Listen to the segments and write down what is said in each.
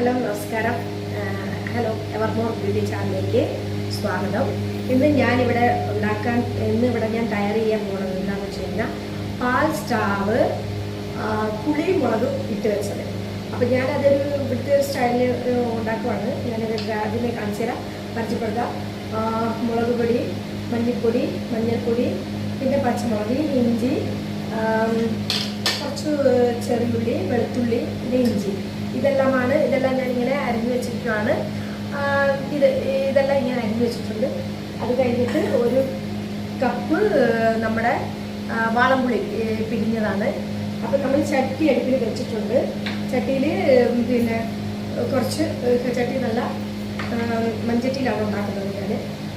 Hello നമസ്കാരം. Hello evermore beauty ചാനലിലേക്ക് സ്വാഗതം. ഇന്ന് ഞാനിവിടെ ഉണ്ടാക്കാൻ ഇന്ന് ഇവിടെ ഞാൻ തയ്യാർ ചെയ്യാൻ പോകുന്നത് എന്താണെന്ന് വെച്ച് കഴിഞ്ഞാൽ പാൽ സ്റ്റാവ് പുളിമുളകും ഇട്ട് വെച്ചത്. അപ്പോൾ ഞാനതൊരു ഇവിടുത്തെ സ്റ്റൈലിൽ ഉണ്ടാക്കുവാണ്. ഞാനത് ആദ്യമേ കാണിച്ചു തരാം. പരിചയപ്പെടുത്താം. മുളക് പൊടി മഞ്ഞൾപ്പൊടി മഞ്ഞൾപ്പൊടി പിന്നെ പച്ചമുളക് ഇഞ്ചി കുറച്ച് ചെറിയുള്ളി വെളുത്തുള്ളി പിന്നെ ഇഞ്ചി. ഇതെല്ലാമാണ് ഇതെല്ലാം ഞാനിങ്ങനെ അരിഞ്ഞു വെച്ചിരിക്കുകയാണ് ഇത് ഇതെല്ലാം ഇങ്ങനെ അരിഞ്ഞു വെച്ചിട്ടുണ്ട്. അത് കഴിഞ്ഞിട്ട് ഒരു കപ്പ് നമ്മുടെ വാളംപുളി പിടിഞ്ഞതാണ് അപ്പം നമ്മൾ ചട്ടി അടുപ്പിൽ വെച്ചിട്ടുണ്ട്. ചട്ടിയിൽ പിന്നെ കുറച്ച് ചട്ടി നല്ല മഞ്ചട്ടിയിലാണ് ഉണ്ടാക്കുന്നത് ഞാൻ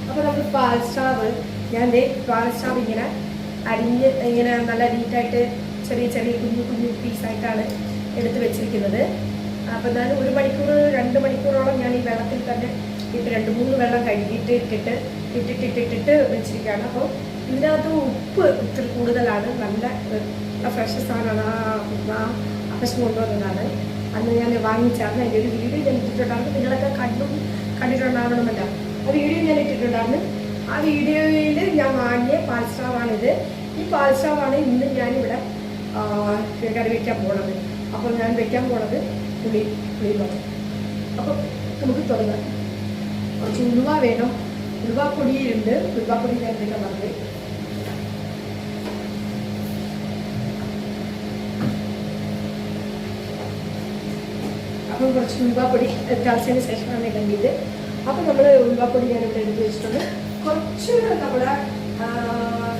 അപ്പോൾ നമ്മൾ പാൽ സ്റ്റാവ് ഞാൻ പാൽ സ്റ്റാവ് ഇങ്ങനെ അരിഞ്ഞ് ഇങ്ങനെ നല്ല നീറ്റായിട്ട് ചെറിയ ചെറിയ കുഞ്ഞു കുഞ്ഞു പീസായിട്ടാണ് എടുത്ത് വെച്ചിരിക്കുന്നത്. അപ്പോൾ എന്നാലും ഒരു മണിക്കൂർ രണ്ട് മണിക്കൂറോളം ഞാൻ ഈ വെള്ളത്തിൽ തന്നെ ഇട്ട് രണ്ട് മൂന്ന് വെള്ളം കഴുകിയിട്ട് ഇട്ടിട്ട് ഇട്ടിട്ടിട്ടിട്ടിട്ട് വെച്ചിരിക്കുകയാണ്. അപ്പോൾ ഇതിനകത്ത് ഉപ്പ് ഇത്തിരി കൂടുതലാണ്. നല്ല ഫ്രഷ് സാധനമാണ്. ആ അപ്പശം കൊണ്ടുവന്നതാണ്. അന്ന് ഞാൻ വാങ്ങിച്ചാണ്. അതിന്റെ ഒരു വീഡിയോ ഞാൻ ഇട്ടിട്ടുണ്ടായിരുന്നു. നിങ്ങളൊക്കെ കണ്ടും കണ്ടിട്ടുണ്ടാവണമല്ല ആ വീഡിയോ ഞാൻ ഇട്ടിട്ടുണ്ടായിരുന്നു. ആ വീഡിയോയിൽ ഞാൻ വാങ്ങിയ പാൽസ്രാവാണിത് ഈ പാൽസ്രാവാണ് ഇന്ന് ഞാനിവിടെ കറി വയ്ക്കാൻ പോണത്. അപ്പോൾ ഞാൻ വയ്ക്കാൻ പോണത് അപ്പോൾ നമുക്ക് തുടങ്ങാം. കുറച്ച് ഉലുവ വേണം. ഉലുവാപ്പൊടിയുണ്ട് ഉലുവാപ്പൊടി ഞാൻ എന്തൊക്കെ പറഞ്ഞത് അപ്പം കുറച്ച് ഉലുവാപ്പൊടി തിളച്ചതിന് ശേഷമാണ് ഇളകിയത് അപ്പം നമ്മൾ ഉലുവാപ്പൊടി ഞാൻ ഇവിടെ എടുത്ത് വെച്ചിട്ടുണ്ട്. കുറച്ച് നമ്മുടെ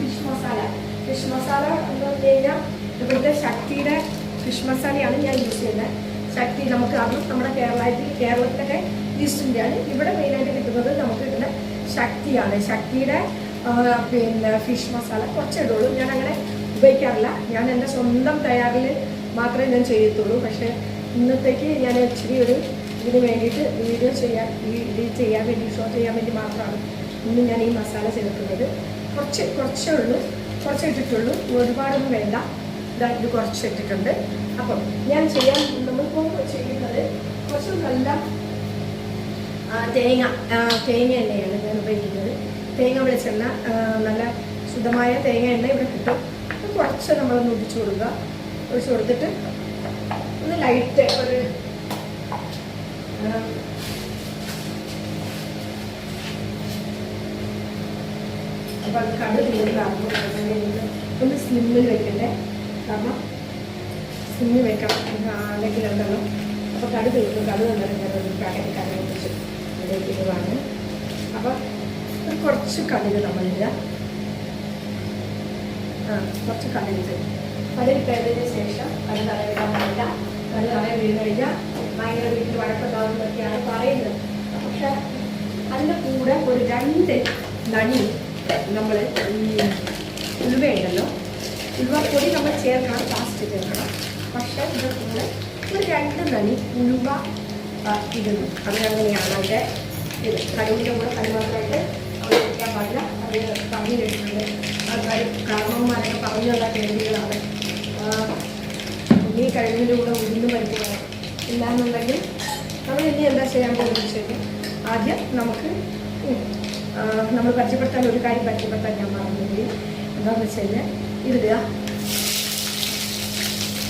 ഫിഷ് മസാല ഫിഷ് മസാല എന്ന് പറഞ്ഞു കഴിഞ്ഞാൽ ഇവിടുത്തെ ശക്തിയുടെ ഫിഷ് മസാലയാണ് ഞാൻ യൂസ് ചെയ്യുന്നത്. ശക്തി നമുക്ക് അതും നമ്മുടെ കേരളത്തിൽ കേരളത്തിലൊക്കെ ഈസ്റ്റ് ഇന്ത്യയാണ് ഇവിടെ മെയിനായിട്ട് കിട്ടുന്നത് നമുക്ക് കിട്ടുന്ന ശക്തിയാണ്. ശക്തിയുടെ പിന്നെ ഫിഷ് മസാല കുറച്ചേ ഇടുള്ളൂ ഞാൻ അങ്ങനെ ഉപയോഗിക്കാറില്ല. ഞാൻ എന്റെ സ്വന്തം തയ്യാറിൽ മാത്രമേ ഞാൻ ചെയ്യത്തുള്ളൂ. പക്ഷേ ഇന്നത്തേക്ക് ഞാൻ ഇച്ചിരി ഒരു ഇതിന് വേണ്ടിയിട്ട് വീഡിയോ ചെയ്യാൻ വീഡിയോ ചെയ്യാൻ വേണ്ടി ഷോ ചെയ്യാൻ വേണ്ടി മാത്രമാണ് ഇന്ന് ഞാൻ ഈ മസാല ചേർക്കുന്നത്. കുറച്ച് കുറച്ചേ ഉള്ളൂ കുറച്ചേ ഇട്ടിട്ടുള്ളൂ. ഒരുപാടൊന്നും വേണ്ട. ഇതാ കുറച്ച് ഇട്ടിട്ടുണ്ട്. അപ്പം ഞാൻ ചെയ്യാൻ നമ്മളിപ്പോൾ ചെയ്യുന്നത് കുറച്ച് നല്ല തേങ്ങ തേങ്ങ എണ്ണയാണ് ഞാൻ ഉപയോഗിക്കുന്നത്. തേങ്ങ വെളിച്ചെണ്ണ നല്ല ശുദ്ധമായ തേങ്ങ എണ്ണ ഇവിടെ കിട്ടും. കുറച്ച് നമ്മളൊന്ന് ഒടിച്ചു കൊടുക്കുക. ഒഴിച്ചു കൊടുത്തിട്ട് ഒന്ന് ലൈറ്റ് ഒരു അപ്പം അത് കടുക് നീങ്ങാകുമ്പോൾ ഒന്ന് സ്ലിമ്മിൽ വെക്കണ്ടേ? കാരണം സിമ്മി വെക്കണം അല്ലെങ്കിൽ ഉണ്ടല്ലോ അപ്പോൾ കടുക് കിട്ടും കടുക് ഞാൻ ഒരു പാക്കറ്റ് കറി വെച്ച് അതിലേക്ക് ഇടുവാണ് അപ്പോൾ ഒരു കുറച്ച് കടുക് നമ്മളില്ല ആ കുറച്ച് കടുകിട്ട് കടുകിട്ടതിന് ശേഷം അത് തലവിടാൻ പാടില്ല. അത് തല വീണ് കഴിഞ്ഞാൽ ഭയങ്കര വീട്ടിൽ വഴക്കുണ്ടാവുന്നതൊക്കെയാണ് പറയുന്നത്. പക്ഷെ അതിന്റെ കൂടെ ഒരു രണ്ട് നടി നമ്മൾ ഈ ഉലുവയുണ്ടല്ലോ ഉലുവപ്പൊടി നമ്മൾ ചേർക്കണം ലാസ്റ്റ് ചേർക്കണം പക്ഷേ ഇത് കൂടെ ഒരു രണ്ട് നനി ഉലുവ ഇടുന്നു. അങ്ങനെയാണ് അതിന്റെ ഇത്. കടുവിന്റെ കൂടെ കരുമാത്രമായിട്ട് അവർ വയ്ക്കാൻ പാടില്ല. അത് പറഞ്ഞിട്ടുണ്ട് ആൾക്കാർ കാരണവന്മാരൊക്കെ പറഞ്ഞുള്ള കേൾവികളാണ് ഇനി കഴിവിന്റെ കൂടെ ഉരുന്ന് പഠിക്കണം ഇല്ലാന്നുണ്ടെങ്കിൽ നമ്മൾ ഇനി എന്താ ചെയ്യാൻ പോകുന്നത് വെച്ചാൽ ആദ്യം നമുക്ക് നമ്മൾ പരിചയപ്പെടുത്താൻ ഒരു കാര്യം പരിചയപ്പെടുത്താൻ ഞാൻ പറഞ്ഞില്ല എന്താണെന്ന് വെച്ച് കഴിഞ്ഞാൽ ഇതിടുക.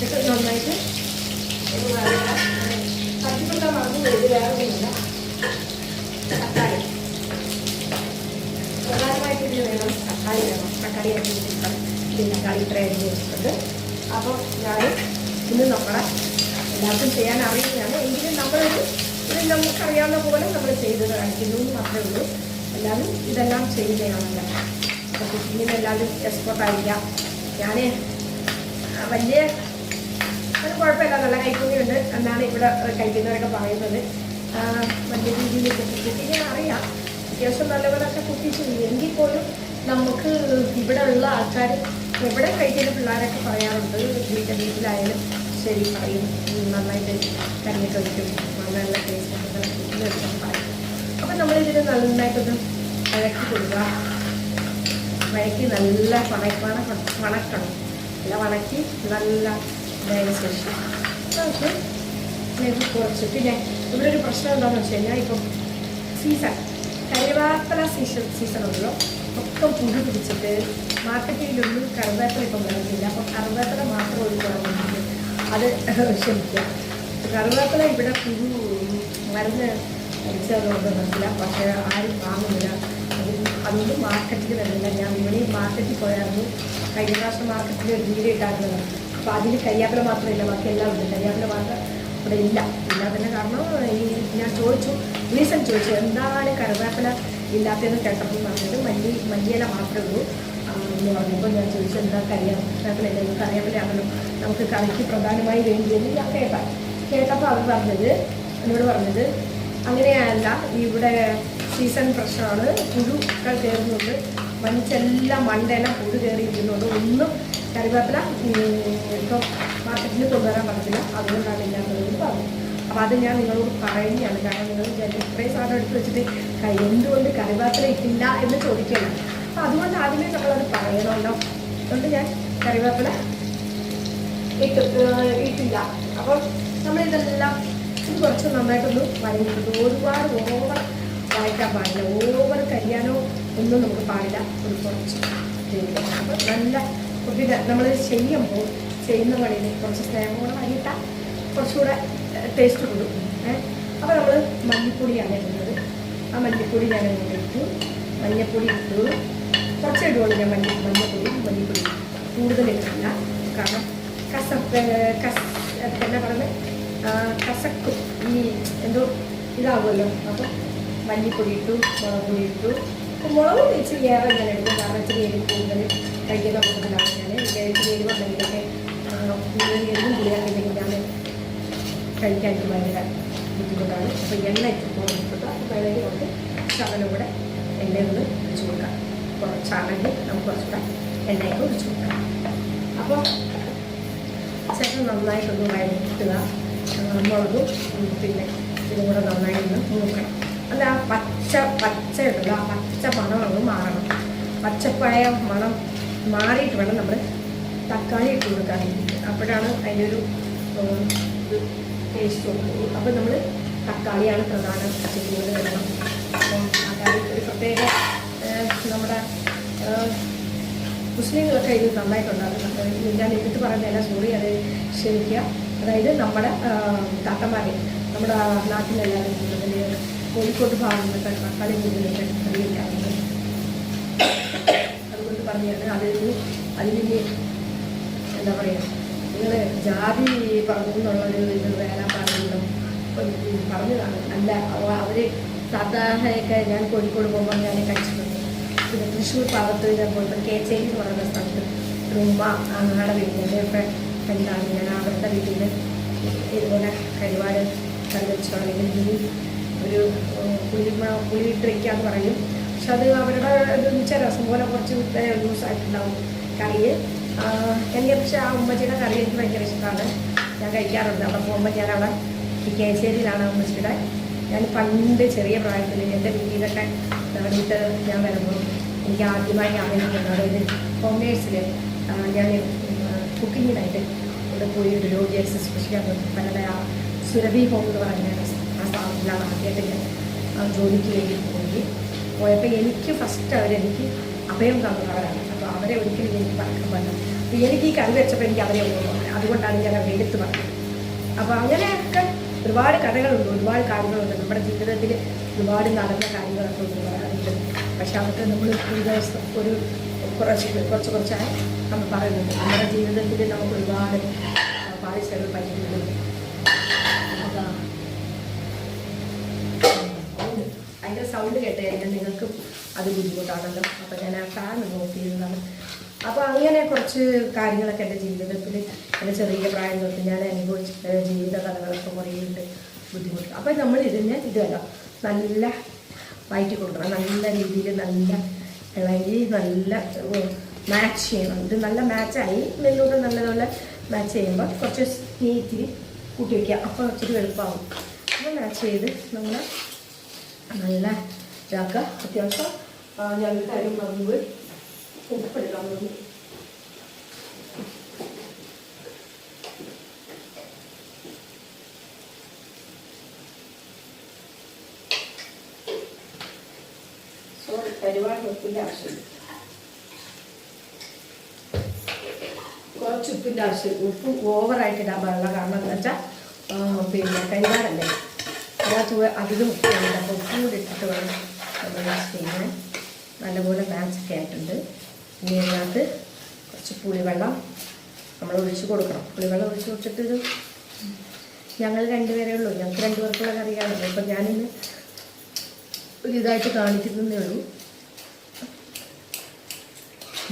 ഇത് നന്നായിട്ട്. പരിചയപ്പെടുത്താൻ മറന്നു ഇത് വേറെ ഒന്നുമില്ല. തക്കാളി. പ്രധാനമായിട്ട് ഇതിന് വേണം തക്കാളി വേണം. തക്കാളി അരിഞ്ഞ് വെച്ചിട്ടുണ്ട് തക്കാളി ഇത്ര അരിഞ്ഞ് വെച്ചിട്ടുണ്ട്. അപ്പോൾ ഞാൻ ഇന്ന് നമ്മളെ എല്ലാവർക്കും ചെയ്യാൻ അറിയുന്നതാണ് എങ്കിലും നമ്മളൊരു ഇത് നമുക്കറിയാവുന്ന പോലെ നമ്മൾ ചെയ്തത് കാണിക്കുന്നു മാത്രമേ ഉള്ളൂ. എല്ലാവരും ഇതെല്ലാം ചെയ്യുന്നതാണല്ലോ അപ്പോൾ കുക്കിങ്ങിന് എല്ലാവരും എക്സ്പേർട്ട് ആയിരിക്കാം ഞാൻ വലിയ ഒരു കുഴപ്പമില്ല നല്ല കൈപ്പുണ്യുണ്ട് എന്നാണ് ഇവിടെ കഴിക്കുന്നവരൊക്കെ പറയുന്നത്. വലിയ രീതിയിൽ കുക്കിങ്ങിന് അറിയാം അത്യാവശ്യം നല്ലപോലൊക്കെ കുക്കി എങ്കിൽ പോലും നമുക്ക് ഇവിടെ ഉള്ള ആൾക്കാർ എവിടെ കഴിക്കുന്ന പിള്ളേരൊക്കെ പറയാറുണ്ട് വീട്ടിൽ വീട്ടിലായാലും ശരി പറയും. നന്നായിട്ട് കറിയൊക്കെ വയ്ക്കും നല്ല ടേസ്റ്റ് ഒക്കെ പറയും അപ്പം നമ്മളിതിന് നന്നായിട്ടൊന്ന് ഇഴക്കി കൊടുക്കുക. വഴക്കി നല്ല വണക്കണം വണക്കണം. നല്ല വണക്കി നല്ല ഇതായതിനു ശേഷം ഇത് കുറച്ച് പിന്നെ ഇവിടെ ഒരു പ്രശ്നം എന്താണെന്ന് വെച്ച് കഴിഞ്ഞാൽ ഇപ്പം സീസൺ കരുവാപ്പല സീസൺ സീസണുണ്ടല്ലോ ഒക്കെ പുഴു പിടിച്ചിട്ട് മാർക്കറ്റിലൊന്നും കറുവേപ്പില ഇപ്പം വരുന്നില്ല അപ്പം കറുവേപ്പില മാത്രം ഒരു കുറവുണ്ട് അത് ക്ഷമിക്കുക. കറുവേപ്പില ഇവിടെ പുഴു മരുന്ന് അടിച്ചതുകൊണ്ട് മനസ്സില പക്ഷേ ആരും വാങ്ങുന്നില്ല. അതുകൊണ്ട് മാർക്കറ്റിൽ വരുന്നില്ല ഞാൻ ഇവിടെ മാർക്കറ്റിൽ പോയായിരുന്നു. കഴിഞ്ഞ പ്രാവശ്യം മാർക്കറ്റിൽ ഒരു വീട് ഇട്ടായിരുന്നത് അപ്പോൾ അതിൽ കയ്യാപ്പില മാത്രമില്ല ബാക്കി എല്ലാം ഉണ്ട്. കയ്യാപ്പില മാത്രം ഇവിടെ ഇല്ല. ഇല്ലാത്തതിന്റെ കാരണം ഈ ഞാൻ ചോദിച്ചു റീസൺ ചോദിച്ചു. എന്താണ് കറിവേപ്പില ഇല്ലാത്തതെന്ന് കേട്ടപ്പോൾ പറഞ്ഞത് മല്ലി മല്ലിയില മാത്രമേ ഉള്ളൂ എന്ന് പറഞ്ഞപ്പോൾ ഞാൻ ചോദിച്ചു എന്താ കറിയാപ്പില ഇല്ല? കറിവേപ്പിലയാണല്ലോ. നമുക്ക് കറിക്ക് പ്രധാനമായി വേണ്ടിയെന്ന് ഞാൻ കേട്ടാൽ കേട്ടപ്പോൾ അവർ പറഞ്ഞത് എന്നോട് പറഞ്ഞത് അങ്ങനെയല്ല ഇവിടെ സീസൺ പ്രശ്നമാണ് പുഴുക്കൾ കയറുന്നുണ്ട് മനുഷ്യെല്ലാം മണ്ടേനെ പുഴു കയറിയിരിക്കുന്നുണ്ട് ഒന്നും കറിവേപ്പില ഇപ്പോൾ മാർക്കറ്റിൽ കൊണ്ടുവരാൻ പറ്റത്തില്ല. അതുകൊണ്ടാണ് ഇല്ലാത്തതെന്ന് പറഞ്ഞു അപ്പോൾ അത് ഞാൻ നിങ്ങളോട് പറയുകയാണ്. കാരണം നിങ്ങൾ ഞാൻ ഇത്രയും സാധനം എടുത്ത് വെച്ചിട്ട് എന്തുകൊണ്ട് കറിവേപ്പില ഇട്ടില്ല എന്ന് ചോദിക്കണം അപ്പോൾ അതുകൊണ്ട് ആദ്യമേ നമ്മളത് പറയണമല്ലോ. അതുകൊണ്ട് ഞാൻ കറിവേപ്പില ഇട്ട് ഇട്ടില്ല. അപ്പോൾ നമ്മളിതെല്ലാം ഇത് കുറച്ച് നന്നായിട്ടൊന്ന് വഴങ്ങിയിട്ട് ഒരുപാട് ഓവർ വഴറ്റാൻ പാടില്ല. ഓവർ കരിയാനോ ഒന്നും നമുക്ക് പാടില്ല. ഒരു കുറച്ച് അപ്പോൾ നല്ല കുറച്ച് നമ്മൾ ചെയ്യുമ്പോൾ ചെയ്യുന്ന പണിയിൽ കുറച്ച് സ്നേഹം കൂടെ വഴിയിട്ടാൽ കുറച്ചുകൂടെ ടേസ്റ്റ് കൊടുക്കും ഏഹ് അപ്പോൾ നമ്മൾ മല്ലിപ്പൊടിയാണ് ഇടുന്നത്. ആ മല്ലിപ്പൊടി ഞാൻ ഇട്ടു. മഞ്ഞപ്പൊടി ഇട്ടു. കുറച്ച് ഇടുള്ളൂ ഞാൻ മല്ലി മഞ്ഞപ്പൊടി മല്ലിപ്പൊടി. കൂടുതൽ ഇട്ടില്ല കാരണം കസപ്പ് കസ് എന്നാ പറയുന്നത് കസക്കും ഈ എന്തോ ഇതാവുമല്ലോ. അപ്പം മല്ലിപ്പൊടി ഇട്ടു മുളക് പൊടി ഇട്ടു മുളക് വെച്ച് ഇച്ചിരി ഏറെ ഞാൻ എടുക്കും കാരണം ഇച്ചിരി എരിവ് കൂടുതൽ കഴിക്കുന്ന കൂടുതലാണ് ഞാൻ. ഇച്ചിരി എരിവ് ഉണ്ടെങ്കിലൊക്കെ കൂടുതൽ എരിവും പുളിയാക്കില്ലെങ്കിൽ ഞാൻ എനിക്ക് ഭയങ്കര ബുദ്ധിമുട്ടാണ്. അപ്പോൾ എണ്ണ ഇപ്പോൾ കൊടുക്കുക. വേണമെങ്കിൽ കൊണ്ട് ശകലം കൂടെ എണ്ണ ഒന്ന് ഒഴിച്ച് കൊടുക്കാം കുറച്ചാണെങ്കിൽ നമുക്ക് കുറച്ചുകൂടെ എണ്ണയൊക്കെ ഒഴിച്ച് കൊടുക്കാം. അപ്പോൾ ചേട്ടൻ നന്നായിട്ടൊന്ന് വഴറ്റുക. മുളകും പിന്നെ ഇതും കൂടെ നന്നായി ഒന്ന് മൂക്കണം. അല്ല ആ പച്ച പച്ച ഉണ്ടല്ലോ. ആ പച്ച മണം അങ്ങ് മാറണം. പച്ചപ്പായ മണം മാറിയിട്ട് വേണം നമ്മൾ തക്കാളി ഇട്ട് കൊടുക്കാൻ വേണ്ടിയിട്ട് അപ്പോഴാണ് അതിന്റെ ഒരു ടേസ്റ്റ് കൊടുക്കുന്നത് അപ്പോൾ നമ്മൾ തക്കാളിയാണ് പ്രധാനം ചെയ്യുന്നത് വേണം അപ്പം തക്കാളി ഒരു പ്രത്യേക നമ്മുടെ മുസ്ലിങ്ങളൊക്കെ ഇത് നന്നായിട്ടുണ്ടാകും. ഞാൻ എടുത്ത് പറയുന്നതല്ല സോറി അത് ക്ഷമിക്കുക. അതായത് നമ്മുടെ താത്തമാരെ നമ്മുടെ നാട്ടിലെല്ലാവരും ഭാഗങ്ങളിൽ ഭാഗങ്ങളിലൊക്കെ തക്കാളി കൂടുതലൊക്കെ അറിയില്ലാറുണ്ട് അതുകൊണ്ട് പറഞ്ഞാണ് അതിന് അതിന് എന്താ പറയുക നിങ്ങൾ ജാതി പറഞ്ഞു എന്നുള്ളൊരു ഇത് വരാൻ പാടില്ല പറഞ്ഞതാണ്. അല്ല അവർ സാധാരണയൊക്കെ ഞാൻ കോഴിക്കോട് പോകുമ്പോൾ ഞാൻ കഴിച്ചിട്ടുണ്ട് പിന്നെ തൃശ്ശൂർ ഭാഗത്ത് ഞാൻ പോയപ്പോൾ കേച്ചേരി എന്ന് പറയുന്ന സ്ഥലത്ത് റൂമ ഉമ്മ ആങ്ങളുടെ വീട്ടിൽ എന്റെ ഞാൻ അവരുടെ വീട്ടിൽ ഇതുപോലെ കരുവാട് മീൻ ഒരു പുലി പുളിയിട്ട് വയ്ക്കാന്ന് പറയും. പക്ഷെ അത് അവരുടെ ഇത് വെച്ചാൽ രസം പോലെ കുറച്ച് ലൂസായിട്ടുണ്ടാവും കറി. എനിക്ക് പക്ഷേ ആ ഉമ്മച്ചിയുടെ കറി എനിക്ക് ഭയങ്കര ഇഷ്ടമാണ് ഞാൻ കഴിക്കാറുണ്ട്. അവിടെ പോകുമ്പോൾ ഞാൻ അവിടെ കിക്കേശ്ശേരിയിലാണ് ഉമ്മച്ചിയുടെ. ഞാൻ പണ്ട് ചെറിയ പ്രായത്തിൽ എന്റെ വീട്ടിലൊക്കെ നടന്നിട്ട് ഞാൻ വരുമ്പോൾ എനിക്ക് ആദ്യമായി അറിയുന്നുണ്ട് അതായത് കോമേഴ്സിൽ ഞാൻ കുക്കിങ്ങിനായിട്ട് ഇവിടെ ഒരു രോഗിയെ ശുശ്രൂഷിക്കാൻ പറ്റും ആ സുരഭി ഹോം എന്ന് പറഞ്ഞ സ്ഥാപനത്തിലാണ് ആദ്യമായിട്ട് ഞാൻ ജോലിക്ക് വേണ്ടി പോയി. പോയപ്പോൾ എനിക്ക് ഫസ്റ്റ് അവരെനിക്ക് അഭയം തന്നവരാണ്. അപ്പോൾ അവരെ ഒരിക്കലും എനിക്ക് മറക്കാൻ പറ്റില്ല അപ്പോൾ എനിക്ക് ഈ കറി വെച്ചപ്പോൾ എനിക്ക് അവരെ ഓർമ്മ. അതുകൊണ്ടാണ് ഞാൻ അവരെ എടുത്ത് പറഞ്ഞത് അപ്പോൾ അങ്ങനെയൊക്കെ ഒരുപാട് കഥകളുണ്ട്. ഒരുപാട് കാര്യങ്ങളുണ്ട്. നമ്മുടെ ജീവിതത്തിൽ ഒരുപാട് നടന്ന കാര്യങ്ങളൊക്കെ ഒരുപാടുണ്ട് പക്ഷെ അതൊക്കെ നമ്മൾ ഒരു ദിവസം ഒരു കുറച്ച് കുറച്ച് കുറച്ചായി നമ്മൾ പറയുന്നുണ്ട്. നമ്മുടെ ജീവിതത്തിൽ നമുക്ക് ഒരുപാട് പാളിച്ചകൾ പറ്റുന്നുണ്ട് അതിന്റെ സൗണ്ട് കേട്ട് കഴിഞ്ഞാൽ നിങ്ങൾക്കും അത് ബുദ്ധിമുട്ടാണല്ലോ. അപ്പോൾ ഞാൻ ആ ഫാൻ ഓഫ് ചെയ്തതാണ്. അപ്പോൾ അങ്ങനെ കുറച്ച് കാര്യങ്ങളൊക്കെ എന്റെ ജീവിതത്തിൽ എന്റെ ചെറിയ പ്രായം തൊട്ട് ഞാൻ അനുഭവിച്ച ജീവിത കഥകളൊക്കെ കുറേ ഉണ്ട്. ബുദ്ധിമുട്ട്. അപ്പോൾ നമ്മൾ ഇതിനെ ഇതല്ല നല്ല വയറ്റി കൊടുക്കണം. നല്ല രീതിയിൽ നല്ല ഇളകി നല്ല മാച്ച് ചെയ്യണം. ഇത് നല്ല മാച്ചായി നെല്ലൂടെ നല്ലതുപോലെ മാച്ച് ചെയ്യുമ്പോൾ കുറച്ച് നീറ്റിൽ കൂട്ടി വയ്ക്കുക അപ്പോൾ ഇച്ചിരി എളുപ്പമാവും അപ്പോൾ മാച്ച് ചെയ്ത് നമ്മൾ നല്ല ഇതാക്കുക അത്യാവശ്യം ഞാൻ തരി മറവ് ഉപ്പെടുക്കാൻ വേണ്ടി സോറി കരുവാട് കുറച്ച് ഉപ്പിന്റെ ആവശ്യം. ഉപ്പ് ഓവറായിട്ട് ഇടാൻ പാടില്ല. കാരണം എന്താ വെച്ചാൽ പിന്നെ കരുവാടല്ലേ അതിനകത്ത് അധികം ഉപ്പ് വേണ്ട അപ്പോൾ ഉപ്പും ഇട്ടിട്ട് വേണം നമ്മൾ ചെയ്യാൻ നല്ലപോലെ മാച്ചൊക്കെ ആയിട്ടുണ്ട്. ഇനി അതിനകത്ത് കുറച്ച് പുളിവെള്ളം നമ്മൾ ഒഴിച്ച് കൊടുക്കണം. പുളിവെള്ളം ഒഴിച്ച് കൊടുത്തിട്ട് ഞങ്ങൾ രണ്ടുപേരേ ഉള്ളൂ. ഞങ്ങൾക്ക് രണ്ടുപേർക്കുള്ള കറിയാണല്ലോ ഇപ്പം ഞാനിന്ന് ഒരു ഇതായിട്ട് കാണിക്കുന്നതേ ഉള്ളൂ.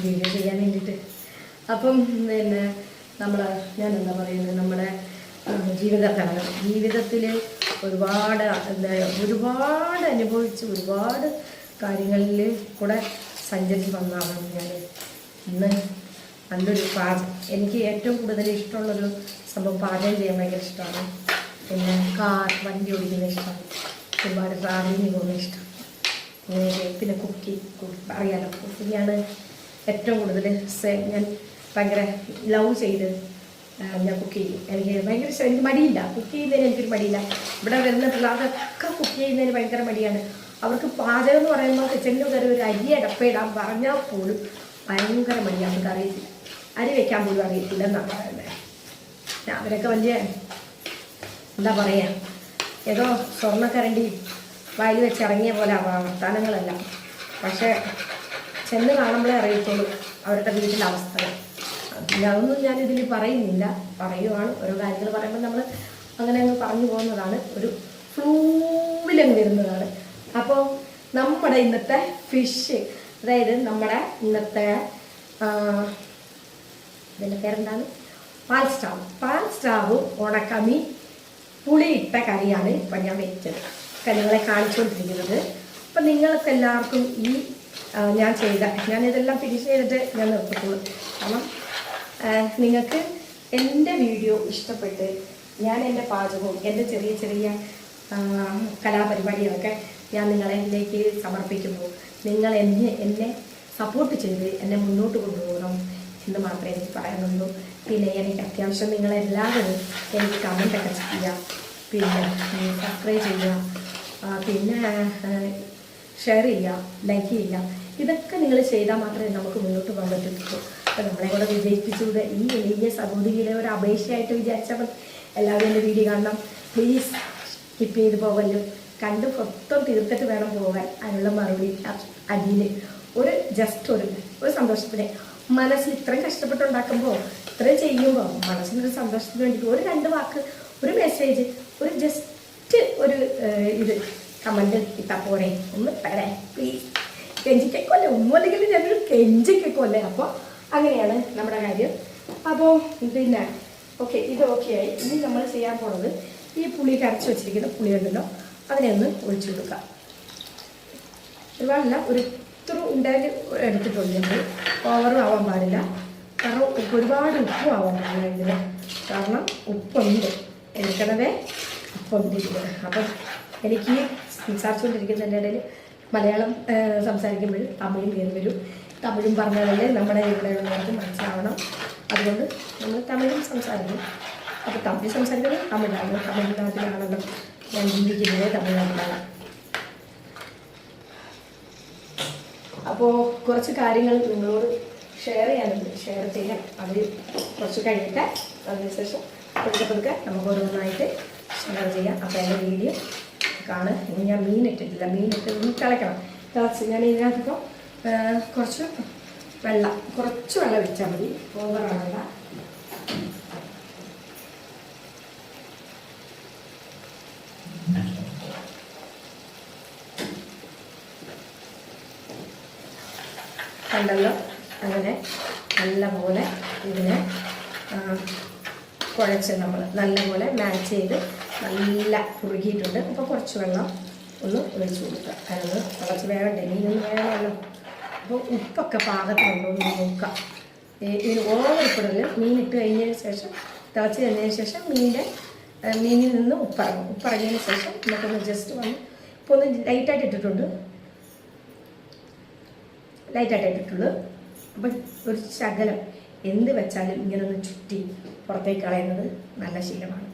വീഡിയോ ചെയ്യാൻ വേണ്ടിയിട്ട് അപ്പം പിന്നെ നമ്മൾ ഞാൻ എന്താ പറയുന്നത്? നമ്മുടെ ജീവിത ജീവിതത്തിൽ ഒരുപാട് എന്താ ഒരുപാട് അനുഭവിച്ച് ഒരുപാട് കാര്യങ്ങളിൽ കൂടെ സഞ്ചരിച്ച് വന്നതാണ് ഞാൻ ഇന്ന് നല്ലൊരു പാചകം എനിക്ക് ഏറ്റവും കൂടുതൽ ഇഷ്ടമുള്ളൊരു സംഭവം പാചകം ചെയ്യാൻ ഭയങ്കര ഇഷ്ടമാണ്. പിന്നെ കാർ വണ്ടി ഓടിക്കുന്ന ഇഷ്ടമാണ് ഒരുപാട് ട്രാവലിങ് പോകുന്ന ഇഷ്ടം. അങ്ങനെയൊക്കെ പിന്നെ കുക്കി അറിയാലോ കുക്കിങ്ങാണ് ഏറ്റവും കൂടുതൽ ഞാൻ ഭയങ്കര ലവ് ചെയ്ത് ഞാൻ കുക്ക് ചെയ്യും. എനിക്ക് ഭയങ്കര എനിക്ക് മടിയില്ല. കുക്ക് ചെയ്യുന്നതിന് എനിക്കൊരു മടിയില്ല. ഇവിടെ വരുന്ന പിള്ളേർക്കൊക്കെ കുക്ക് ചെയ്യുന്നതിന് ഭയങ്കര മടിയാണ്. അവർക്ക് പാചകം എന്ന് പറയുമ്പോൾ കിച്ചണിൽ കയറി ഒരു അരി അടപ്പയിടാൻ പറഞ്ഞാൽ പോലും ഭയങ്കര മടിയാണ് അവർക്ക് അറിയത്തില്ല. അരി വെക്കാൻ പോലും അറിയത്തില്ല എന്നാണ് പറയുന്നത് അവരൊക്കെ വലിയ എന്താ പറയുക ഏതോ സ്വർണക്കരണ്ടി വായിൽ വെച്ച് ഇറങ്ങിയ പോലെ ആ വർത്താനങ്ങളെല്ലാം പക്ഷേ ചെന്ന് കാണുമ്പോഴേ അറിയത്തുള്ളൂ അവരുടെ വീട്ടിലെ അവസ്ഥകൾ പിന്നെ അതൊന്നും ഞാൻ ഇതിൽ പറയുന്നില്ല. പറയുവാണ് ഓരോ കാര്യങ്ങൾ പറയുമ്പോൾ നമ്മൾ അങ്ങനെ അങ്ങ് പറഞ്ഞു പോകുന്നതാണ്. ഒരു ഫ്ലൂവിലങ്ങ് വരുന്നതാണ്. അപ്പോൾ നമ്മുടെ ഇന്നത്തെ ഫിഷ് അതായത് നമ്മുടെ ഇന്നത്തെ ഇതിന്റെ പേരെന്താണ്? പാൽ സ്റ്റാവ്. പാൽ സ്റ്റാവ് ഉണക്കമി പുളിയിട്ട കറിയാണ് ഇപ്പം ഞാൻ വെച്ചത്. ഇപ്പം നിങ്ങളെ കാണിച്ചുകൊണ്ടിരിക്കുന്നത്. അപ്പം നിങ്ങൾക്ക് എല്ലാവർക്കും ഈ ഞാൻ ചെയ്ത ഞാനിതെല്ലാം ഫിനിഷ് ചെയ്തിട്ട് ഞാൻ നിർത്തത്തുള്ളൂ കാരണം നിങ്ങൾക്ക് എന്റെ വീഡിയോ ഇഷ്ടപ്പെട്ട് ഞാൻ എന്റെ പാചകവും എന്റെ ചെറിയ ചെറിയ കലാപരിപാടികളൊക്കെ ഞാൻ നിങ്ങളെന്നിലേക്ക് സമർപ്പിക്കുമ്പോൾ നിങ്ങൾ എന്നെ എന്നെ സപ്പോർട്ട് ചെയ്ത് എന്നെ മുന്നോട്ട് കൊണ്ടുപോകണം എന്ന് മാത്രമേ എനിക്ക് പറയുന്നുള്ളൂ പിന്നെ എനിക്ക് അത്യാവശ്യം നിങ്ങളെല്ലാവരും എനിക്ക് കമന്റൊക്കെ ചെയ്യുക. പിന്നെ സബ്സ്ക്രൈബ് ചെയ്യുക. പിന്നെ ഷെയർ ചെയ്യുക ലൈക്ക് ചെയ്യുക. ഇതൊക്കെ നിങ്ങൾ ചെയ്താൽ മാത്രമേ നമുക്ക് മുന്നോട്ട് പോകാൻ പറ്റത്തുള്ളൂ. അപ്പോൾ നമ്മളെ കൂടെ വിജയിപ്പിച്ചുകൂടെ ഈ വലിയ സഹോദരിയിലെ ഒരു അപേക്ഷയായിട്ട് വിചാരിച്ചപ്പോൾ എല്ലാവരും എന്റെ വീഡിയോ കാണണം. പ്ലീസ് സ്കിപ്പ് ചെയ്ത് പോകല്ലോ. കണ്ട് മൊത്തം തീർത്തിട്ട് വേണം പോകാൻ. അതിനുള്ള മറുപടി അടിയിൽ ഒരു ജസ്റ്റ് ഒരു ഒരു സന്തോഷത്തിന്. മനസ്സിൽ ഇത്രയും കഷ്ടപ്പെട്ടുണ്ടാക്കുമ്പോൾ ഇത്രയും ചെയ്യുമ്പോൾ മനസ്സിനൊരു സന്തോഷത്തിന് വേണ്ടിയിട്ട് ഒരു രണ്ട് വാക്ക് ഒരു മെസ്സേജ് ഒരു ജസ്റ്റ് ഒരു ഇത് കമന്റ് ഇട്ടാൽ പോരെ. ഒന്ന് തരേ പ്ലീസ് കെഞ്ചിക്കൊല്ലേ ഒന്നുമല്ലെങ്കിൽ ഞാനൊരു കെഞ്ചിക്കൊല്ലേ അപ്പോൾ അങ്ങനെയാണ് നമ്മുടെ കാര്യം. അപ്പോൾ പിന്നെ ഓക്കെ ഇത് ഓക്കെ ആയി. ഇനി നമ്മൾ ചെയ്യാൻ പോണത് ഈ പുളി കരച്ച് വെച്ചിരിക്കുന്ന പുളിയുണ്ടല്ലോ അതിനെ ഒന്ന് ഒഴിച്ചു കൊടുക്കാം. ഒരുപാടല്ല ഒരു ഇത്ര ഉണ്ടായി എടുത്തിട്ടുണ്ട് നമ്മൾ ഓവറും ആവാൻ പാടില്ല. കാരണം ഒരുപാട് ഉപ്പും ആവാൻ പാടില്ല ഇതിന്. കാരണം ഉപ്പുണ്ട്. എടുക്കണതേ ഉപ്പുണ്ട് ഇതിന്. അപ്പം എനിക്ക് സംസാരിച്ചുകൊണ്ടിരിക്കുന്നതിന്റെ ഇടയിൽ മലയാളം സംസാരിക്കുമ്പോൾ തമിഴും കയറി വരും തമിഴും പറഞ്ഞാലല്ലേ നമ്മുടെ ഇവിടെയുള്ളവർക്ക് മനസ്സിലാവണം. അതുകൊണ്ട് നമ്മൾ തമിഴും സംസാരിക്കും. അപ്പോൾ തമിഴ് സംസാരിക്കുന്നത് തമിഴാണ്. തമിഴ്നാട്ടിലാണല്ലോ ഞാൻ ജീവിക്കുന്നത് തമിഴ്നാട്ടിലാണ്. അപ്പോൾ കുറച്ച് കാര്യങ്ങൾ നിങ്ങളോട് ഷെയർ ചെയ്യാനുണ്ട്. ഷെയർ ചെയ്യാം അവർ കുറച്ച് കഴിഞ്ഞിട്ട് അതിനുശേഷം പതുക്കെ പതുക്കെ നമുക്ക് ഓരോന്നായിട്ട് ഷെയർ ചെയ്യാം. അപ്പോൾ എന്റെ വീഡിയോ കാണാൻ ഇനി ഞാൻ മീൻ ഇട്ടിട്ടില്ല. മീൻ ഇട്ട് മീൻ കളയ്ക്കണം തിളച്ച് ഞാൻ ഇതിനകത്തിപ്പോൾ കുറച്ച് വെള്ളം കുറച്ച് വെള്ളം വെച്ചാൽ മതി. ഓവറാണല്ല കണ്ടല്ലോ? അങ്ങനെ നല്ലപോലെ ഇതിനെ കുഴച്ച് നമ്മൾ നല്ലപോലെ മാച്ച് ചെയ്ത് നല്ല കുറുകിയിട്ടുണ്ട്. അപ്പോൾ കുറച്ച് വെള്ളം ഒന്ന് ഒഴിച്ചു കൊടുക്കുക. അതൊന്ന് കുറച്ച് വേണ്ടേ മീനൊന്ന് വേണമല്ലോ അപ്പോൾ ഉപ്പൊക്കെ പാകത്തിനുണ്ടോ എന്ന് നോക്കാം. ഇതിന് ഓവർ ഉപ്പിടൽ. മീൻ ഇട്ട് കഴിഞ്ഞതിന് ശേഷം തിളച്ച് കഴിഞ്ഞതിന് ശേഷം മീനിന്റെ മീനിൽ നിന്ന് ഉപ്പിറങ്ങും. ഉപ്പിറങ്ങിയതിന് ശേഷം നമുക്കൊന്ന് ജസ്റ്റ് വന്ന് ഇപ്പോൾ ഒന്ന് ലൈറ്റായിട്ട് ഇട്ടിട്ടുണ്ട്. ലൈറ്റായിട്ട് ഇട്ടിട്ടുള്ളൂ. അപ്പം ഒരു ശകലം എന്ത് വെച്ചാലും ഇങ്ങനെ ഒന്ന് ചുറ്റി പുറത്തേക്ക് കളയുന്നത് നല്ല ശീലമാണ്.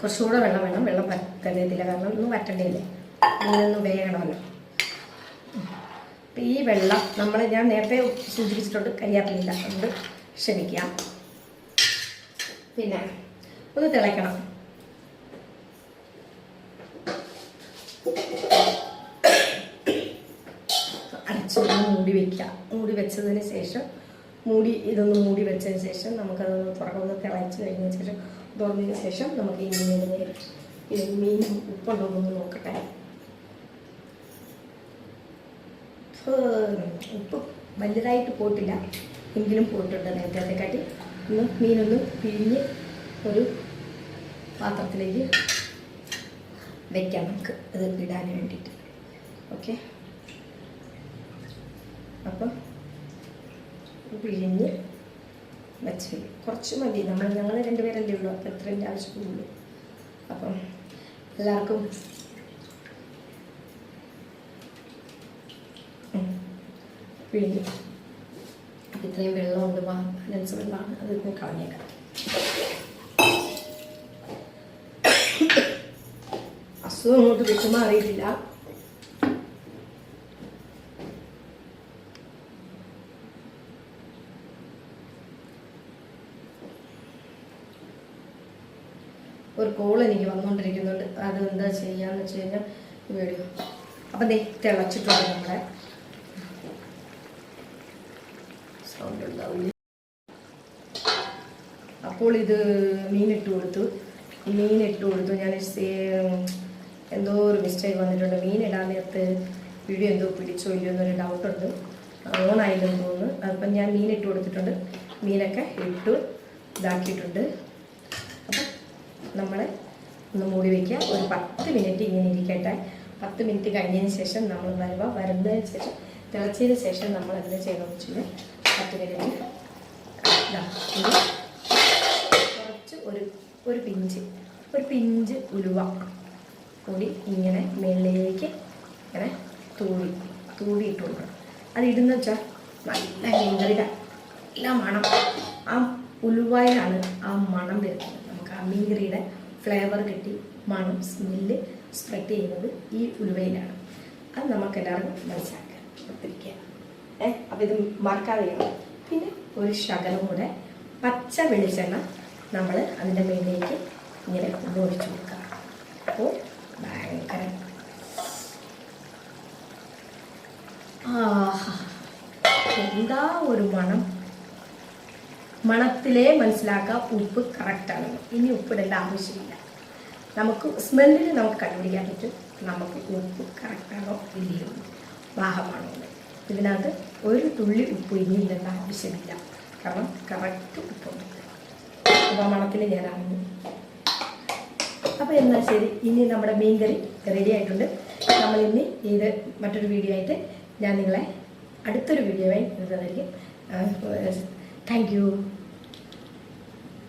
കുറച്ചുകൂടെ വെള്ളം വേണം. വെള്ളം പറ്റേണ്ടതില്ല കാരണം ഒന്നും വറ്റണ്ടേല്ലേ മീനൊന്ന് വേഗണമല്ലോ അപ്പം ഈ വെള്ളം നമ്മൾ ഞാൻ നേരത്തെ സൂചിപ്പിച്ചിട്ടുണ്ട് കരിയാപ്പില്ല അതുകൊണ്ട് ക്ഷമിക്കാം. പിന്നെ ഒന്ന് തിളയ്ക്കണം. മൂടി വെക്കുക. മൂടി വെച്ചതിന് ശേഷം മൂടി ഇതൊന്ന് മൂടി വെച്ചതിന് ശേഷം നമുക്കതൊന്ന് തുറക്കൊന്ന് തിളച്ച് കഴിഞ്ഞതിന് ശേഷം തുറന്നതിന് ശേഷം നമുക്ക് ഈ മീനിനെ ഈ മീൻ ഉപ്പുണ്ടോ എന്ന് നോക്കട്ടെ. ഉപ്പ് വലുതായിട്ട് പോയിട്ടില്ല എങ്കിലും പോയിട്ടുണ്ട് നേരത്തെ കാട്ടി ഒന്ന് മീനൊന്ന് പിഴിഞ്ഞ് ഒരു പാത്രത്തിലേക്ക് വയ്ക്കാം നമുക്ക്. ഇത് ഇടാൻ വേണ്ടിയിട്ട്. ഓക്കെ. അപ്പം പിഴിഞ്ഞ് വെച്ച്. കുറച്ച് മതി. നമ്മൾ ഞങ്ങൾ രണ്ടുപേരല്ലേ ഉള്ളൂ. അപ്പം എത്രയും ആവശ്യമുള്ളൂ അപ്പം എല്ലാവർക്കും. പിഴിഞ്ഞ് അപ്പം ഇത്രയും വെള്ളമുണ്ട്. ബാലൻസ് വെള്ളമാണ്. അത് കളഞ്ഞേക്കാം. അസുഖം അങ്ങോട്ട് വിട്ടുമാറിയിട്ടില്ല ഒരു കോൾ എനിക്ക് വന്നുകൊണ്ടിരിക്കുന്നുണ്ട്. അത് എന്താ ചെയ്യാന്ന് വെച്ച് കഴിഞ്ഞാൽ വീഡിയോ അപ്പം ദേ തിളച്ചിട്ടുണ്ട് നമ്മളെ. സൗണ്ട് ഉണ്ടാവില്ല അപ്പോൾ ഇത് മീനിട്ട് കൊടുത്തു. മീനിട്ട് കൊടുത്തു. ഞാൻ എന്തോ ഒരു മിസ്റ്റേക്ക് വന്നിട്ടുണ്ട്. മീൻ ഇടാൻ നേരത്ത് വീഡിയോ എന്തോ പിടിച്ചോ ഇല്ലയോ എന്നൊരു ഡൗട്ടുണ്ട് ഓൺ ആയില്ലെന്ന് തോന്നുന്നു. അപ്പം ഞാൻ മീൻ ഇട്ട് കൊടുത്തിട്ടുണ്ട്. മീനൊക്കെ ഇട്ടു. ഇതാക്കിയിട്ടുണ്ട്. നമ്മൾ ഒന്ന് മൂടി വയ്ക്കുക ഒരു പത്ത് മിനിറ്റ് ഇങ്ങനെ ഇരിക്കട്ടെ. പത്ത് മിനിറ്റ് കഴിഞ്ഞതിന് ശേഷം നമ്മൾ വരുക വരുന്നതിന് ശേഷം തിളച്ചതിന് ശേഷം നമ്മൾ എന്ത് ചെയ്യണമെന്ന് വെച്ചിട്ട് പത്ത് മിനിറ്റ് കുറച്ച് ഒരു ഒരു പിഞ്ച് ഒരു പിഞ്ച് ഉലുവ കൂടി ഇങ്ങനെ മേളിലേക്ക് ഇങ്ങനെ തൂവി തൂവിയിട്ടുണ്ട് ഇട്ട് കൊടുക്കണം. അത് ഇടുന്ന വെച്ചാൽ നല്ല മീൻകറിയുടെ നല്ല മണം. ആ ഉലുവയിലാണ് ആ മണം വരുന്നത്. നമുക്ക് കറിയുടെ ഫ്ലേവർ കിട്ടി മണം സ്മെല്ല് സ്പ്രെഡ് ചെയ്യുന്നത് ഈ ഉലുവയിലാണ്. അത് നമുക്ക് എല്ലാവർക്കും മനസ്സിലാക്കാം ഒത്തിരിക്കുക ഏ അപ്പം ഇത് മറക്കാതെ പിന്നെ ഒരു ശകലം കൂടെ പച്ച വെളിച്ചെണ്ണ നമ്മൾ അതിന്റെ മേലേക്ക് ഇങ്ങനെ ഒഴിച്ചു കൊടുക്കാം അപ്പോൾ ഭയങ്കര എന്താ ഒരു മണം? മണത്തിലേ മനസ്സിലാക്കാം ഉപ്പ് കറക്റ്റാണെന്ന് ഇനി ഉപ്പിടേണ്ട ആവശ്യമില്ല. നമുക്ക് സ്മെല്ലിൽ നമുക്ക് കണ്ടുപിടിക്കാൻ പറ്റും. നമുക്ക് ഉപ്പ് കറക്റ്റാണോ ഇല്ലയോ എന്ന്. ഇതിനകത്ത് ഒരു തുള്ളി ഉപ്പ് ഇനി ഇല്ലെന്ന ആവശ്യമില്ല. കാരണം കറക്റ്റ് ഉപ്പുണ്ട്. അപ്പോൾ മണത്തിൽ അറിഞ്ഞു അപ്പോൾ എന്നാൽ ശരി. ഇനി നമ്മുടെ മീൻ കറി റെഡി ആയിട്ടുണ്ട്. നമ്മൾ ഇനി ഇത് മറ്റൊരു വീഡിയോ ആയിട്ട് ഞാൻ നിങ്ങളെ അടുത്തൊരു വീഡിയോയായി വരുന്നതായിരിക്കും. Thank you